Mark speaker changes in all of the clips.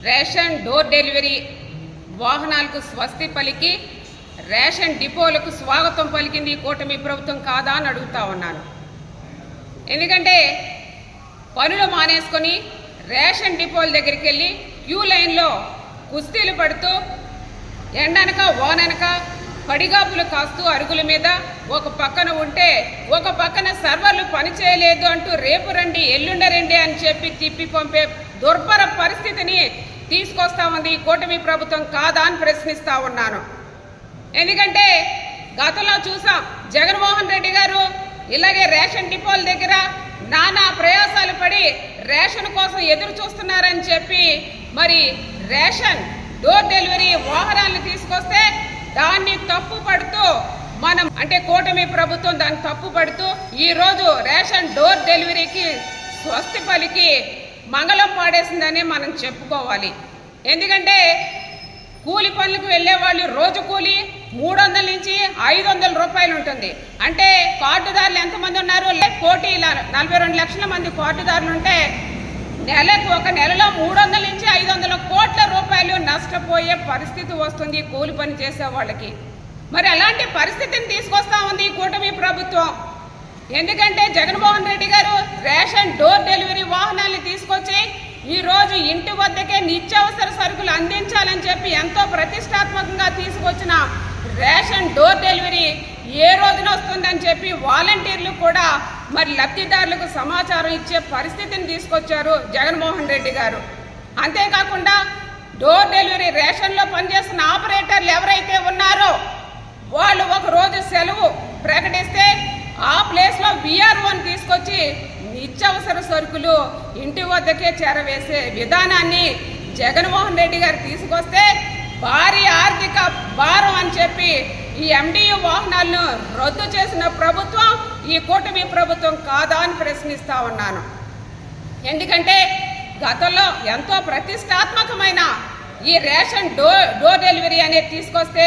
Speaker 1: Ration door delivery వాహనాలకు స్వస్తి పలికి రేషన్ డిపోలకు స్వాగతం పలికింది కూటమి ప్రభుత్వం కాదా అని అడుగుతా ఉన్నాను. ఎందుకంటే పనులు మానేసుకొని రేషన్ డిపోల దగ్గరికి వెళ్ళి క్యూ లైన్లో కుస్తీలు పడుతూ ఎండనక ఓననక పడిగాపులు కాస్తూ అరుగుల మీద ఒక పక్కన ఉంటే ఒక పక్కన సర్వర్లు పనిచేయలేదు అంటూ రేపు రండి ఎల్లుండ రండి అని చెప్పి తిప్పి పంపే దుర్భర పరిస్థితిని తీసుకొస్తామంది కూటమి ప్రభుత్వం కాదా అని ప్రశ్నిస్తా ఉన్నాను. ఎందుకంటే గతంలో చూసాం జగన్మోహన్ రెడ్డి గారు ఇలాగే రేషన్ డిపోల దగ్గర నానా ప్రయాసాలు పడి రేషన్ కోసం ఎదురు చూస్తున్నారని చెప్పి మరి రేషన్ డోర్ డెలివరీ వాహనాలను తీసుకొస్తే దాన్ని తప్పు పడుతూ మనం అంటే కూటమి ప్రభుత్వం దాన్ని తప్పు పడుతూ ఈరోజు రేషన్ డోర్ డెలివరీకి స్వస్తి పలికి మంగళం పాడేసిందనే మనం చెప్పుకోవాలి. ఎందుకంటే కూలి పనులకు వెళ్ళే వాళ్ళు రోజు కూలి మూడు వందల నుంచి ఐదు వందల రూపాయలు ఉంటుంది. అంటే కార్డుదారులు ఎంతమంది ఉన్నారు? కోటి ఇలా నలభై రెండు లక్షల మంది కార్డుదారులు ఉంటే నెలకు ఒక నెలలో మూడు వందల నుంచి ఐదు వందల కోట్ల రూపాయలు నష్టపోయే పరిస్థితి వస్తుంది కూలి పని చేసే వాళ్ళకి. మరి అలాంటి పరిస్థితిని తీసుకొస్తా ఉంది ఈ కూటమి ప్రభుత్వం. ఎందుకంటే జగన్మోహన్ రెడ్డి గారు రేషన్ డోర్ డెలివరీ వాహనాలు తీసుకొచ్చి ఈ రోజు ఇంటి వద్దకే నిత్యావసర సరుకులు అందించాలని చెప్పి ఎంతో ప్రతిష్టాత్మకంగా తీసుకొచ్చిన రేషన్ డోర్ డెలివరీ ఏ రోజున వస్తుందని చెప్పి వాలంటీర్లు కూడా మరి లబ్ధిదారులకు సమాచారం ఇచ్చే పరిస్థితిని తీసుకొచ్చారు జగన్మోహన్ రెడ్డి గారు. అంతేకాకుండా డోర్ డెలివరీ రేషన్లో పనిచేస్తున్న ఆపరేటర్లు ఎవరైతే ఉన్నారో వాళ్ళు ఒక రోజు సెలవు ప్రకటిస్తే ఆ ప్లేస్లో విఆర్ఓని తీసుకొచ్చి నిత్యావసర సరుకులు ఇంటి వద్దకే చేరవేసే విధానాన్ని జగన్మోహన్ రెడ్డి గారు తీసుకొస్తే భారీ ఆర్థిక భారం అని చెప్పి ఈ ఎండియు వాహనాలను రద్దు చేసిన ప్రభుత్వం ఈ కూటమి ప్రభుత్వం కాదా అని ప్రశ్నిస్తా ఉన్నాను. ఎందుకంటే గతంలో ఎంతో ప్రతిష్టాత్మకమైన ఈ రేషన్ డో డోర్ డెలివరీ అనేది తీసుకొస్తే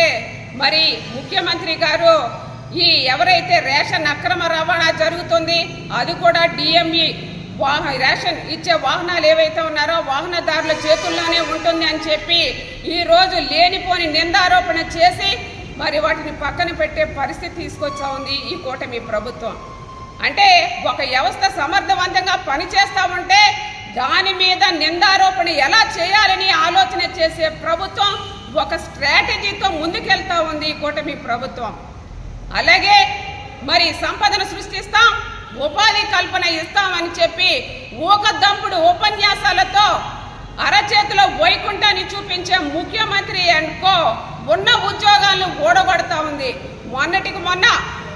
Speaker 1: మరి ముఖ్యమంత్రి గారు ఈ ఎవరైతే రేషన్ అక్రమ రవాణా జరుగుతుంది అది కూడా డిఎంఈ వాహ రేషన్ ఇచ్చే వాహనాలు ఏవైతే ఉన్నారో వాహనదారుల చేతుల్లోనే ఉంటుంది అని చెప్పి ఈరోజు లేనిపోని నిందారోపణ చేసి మరి వాటిని పక్కన పెట్టే పరిస్థితి తీసుకొచ్చా ఉంది ఈ కూటమి ప్రభుత్వం. అంటే ఒక వ్యవస్థ సమర్థవంతంగా పనిచేస్తా ఉంటే దాని మీద నిందారోపణ ఎలా చేయాలని ఆలోచన చేసే ప్రభుత్వం ఒక స్ట్రాటజీతో ముందుకెళ్తా ఉంది ఈ కూటమి ప్రభుత్వం. అలాగే మరి సంపదను సృష్టిస్తాం ఉపాధి కల్పన ఇస్తామని చెప్పి ఊకదంపుడు ఉపన్యాసాలతో అరచేతిలో వైకుంఠాన్ని చూపించే ముఖ్యమంత్రి అనుకో ఉన్న ఉద్యోగాలను ఓడగొడతా ఉంది. మొన్నటికి మొన్న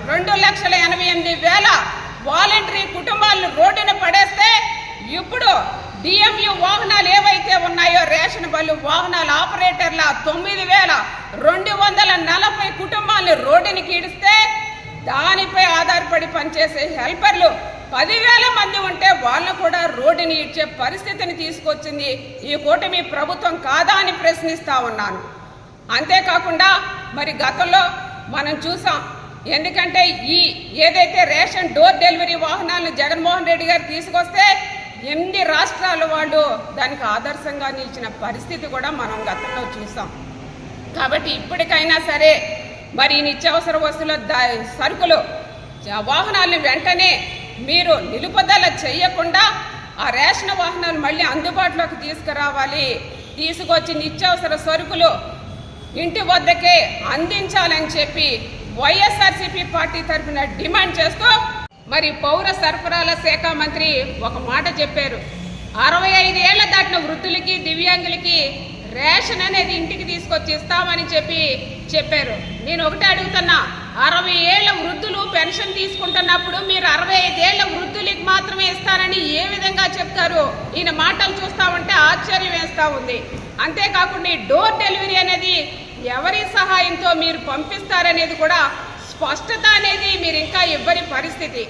Speaker 1: రెండు లక్షల ఎనభై ఎనిమిది వేల వాలంటరీ కుటుంబాలను రోడ్డున పడేస్తే ఇప్పుడు డిఎంయు వాహనాలు ఏవైతే ఉన్నాయో రేషన్ బళ్ళు వాహనాల ఆపరేటర్ల తొమ్మిది వేల రెండు వందల నలభై కుటుంబాలను రోడ్డుని కీడిస్తే దానిపై ఆధారపడి పనిచేసే హెల్పర్లు పదివేల మంది ఉంటే వాళ్ళను కూడా రోడ్డుని ఇచ్చే పరిస్థితిని తీసుకొచ్చింది ఈ కూటమి ప్రభుత్వం కాదా అని ప్రశ్నిస్తా ఉన్నాను. అంతేకాకుండా మరి గతంలో మనం చూసాం ఎందుకంటే ఈ ఏదైతే రేషన్ డోర్ డెలివరీ వాహనాలను జగన్మోహన్ రెడ్డి గారు తీసుకొస్తే ఎన్ని రాష్ట్రాల వాళ్ళు దానికి ఆదర్శంగా నిలిచిన పరిస్థితి కూడా మనం గతంలో చూసాం. కాబట్టి ఇప్పటికైనా సరే మరి నిత్యావసర వస్తువుల సరుకులు వాహనాలు వెంటనే మీరు నిలుపుదల చేయకుండా ఆ రేషన్ వాహనాలు మళ్ళీ అందుబాటులోకి తీసుకురావాలి. తీసుకొచ్చి నిత్యావసర సరుకులు ఇంటి వద్దకే అందించాలని చెప్పి వైఎస్ఆర్సీపీ పార్టీ తరఫున డిమాండ్ చేస్తూ మరి పౌర సరఫరాల శాఖ మంత్రి ఒక మాట చెప్పారు. అరవై ఐదు ఏళ్ళ దాటిన వృద్ధులకి దివ్యాంగులకి రేషన్ అనేది ఇంటికి తీసుకొచ్చి ఇస్తామని చెప్పి చెప్పారు. నేను ఒకటే అడుగుతున్నా అరవై ఏళ్ళ వృద్ధులు పెన్షన్ తీసుకుంటున్నప్పుడు మీరు అరవై ఐదేళ్ళ వృద్ధులకి మాత్రమే ఇస్తారని ఏ విధంగా చెప్తారు? ఈయన మాటలు చూస్తా ఉంటే ఆశ్చర్యం వేస్తూ ఉంది. అంతేకాకుండా ఈ డోర్ డెలివరీ అనేది ఎవరి సహాయంతో మీరు పంపిస్తారనేది కూడా స్పష్టత అనేది మీరు ఇంకా ఇవ్వని పరిస్థితి.